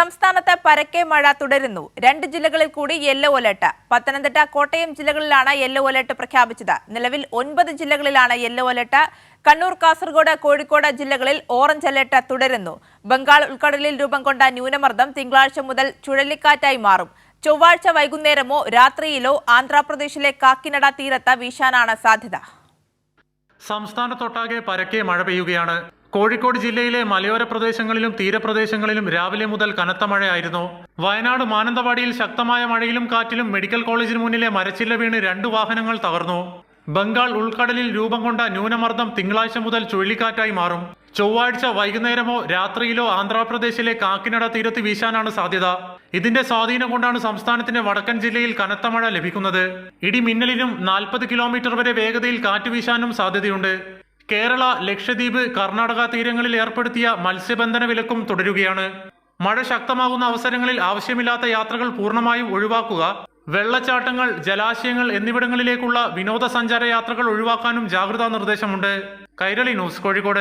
സംസ്ഥാനത്ത് പരക്കെ മഴ തുടരുന്നു. രണ്ട് ജില്ലകളിൽ കൂടി യെല്ലോ അലർട്ട്. പത്തനംതിട്ട കോട്ടയം ജില്ലകളിലാണ് യെല്ലോ അലർട്ട് പ്രഖ്യാപിച്ചത്. നിലവിൽ ഒൻപത് ജില്ലകളിലാണ് യെല്ലോ അലർട്ട്. കണ്ണൂർ കാസർഗോഡ് കോഴിക്കോട് ജില്ലകളിൽ ഓറഞ്ച് അലർട്ട് തുടരുന്നു. ബംഗാൾ ഉൾക്കടലിൽ രൂപം കൊണ്ട ന്യൂനമർദ്ദം തിങ്കളാഴ്ച മുതൽ ചുഴലിക്കാറ്റായി മാറും. ചൊവ്വാഴ്ച വൈകുന്നേരമോ രാത്രിയിലോ ആന്ധ്രാപ്രദേശിലെ കാക്കിനട തീരത്ത് വീശാനാണ് സാധ്യത. സംസ്ഥാനത്തൊട്ടാകെ പരക്കെ മഴ പെയ്യുകയാണ്. കോഴിക്കോട് ജില്ലയിലെ മലയോര പ്രദേശങ്ങളിലും തീരപ്രദേശങ്ങളിലും രാവിലെ മുതൽ കനത്ത മഴയായിരുന്നു. വയനാട് മാനന്തവാടിയിൽ ശക്തമായ മഴയിലും കാറ്റിലും മെഡിക്കൽ കോളേജിന് മുന്നിലെ മരച്ചില്ല വീണ് രണ്ട് വാഹനങ്ങൾ തകർന്നു. ബംഗാൾ ഉൾക്കടലിൽ രൂപം കൊണ്ട ന്യൂനമർദ്ദം തിങ്കളാഴ്ച മുതൽ ചുഴലിക്കാറ്റായി മാറും. ചൊവ്വാഴ്ച വൈകുന്നേരമോ രാത്രിയിലോ ആന്ധ്രാപ്രദേശിലെ കാക്കിനട തീരത്ത് വീശാനാണ് സാധ്യത. ഇതിന്റെ സ്വാധീനം കൊണ്ടാണ് സംസ്ഥാനത്തിന്റെ വടക്കൻ ജില്ലയിൽ കനത്ത മഴ ലഭിക്കുന്നത്. ഇടിമിന്നലിനും നാൽപ്പത് കിലോമീറ്റർ വരെ വേഗതയിൽ കാറ്റ് വീശാനും സാധ്യതയുണ്ട്. കേരള ലക്ഷദ്വീപ് കർണാടക തീരങ്ങളിൽ ഏർപ്പെടുത്തിയ മത്സ്യബന്ധന വിലക്കും തുടരുകയാണ്. മഴ ശക്തമാകുന്ന അവസരങ്ങളിൽ ആവശ്യമില്ലാത്ത യാത്രകൾ പൂർണമായും ഒഴിവാക്കുക വെള്ളച്ചാട്ടങ്ങൾ ജലാശയങ്ങൾ എന്നിവിടങ്ങളിലേക്കുള്ള വിനോദസഞ്ചാര യാത്രകൾ ഒഴിവാക്കാനും ജാഗ്രതാ നിർദ്ദേശമുണ്ട്. കൈരളി ന്യൂസ് കോഴിക്കോട്.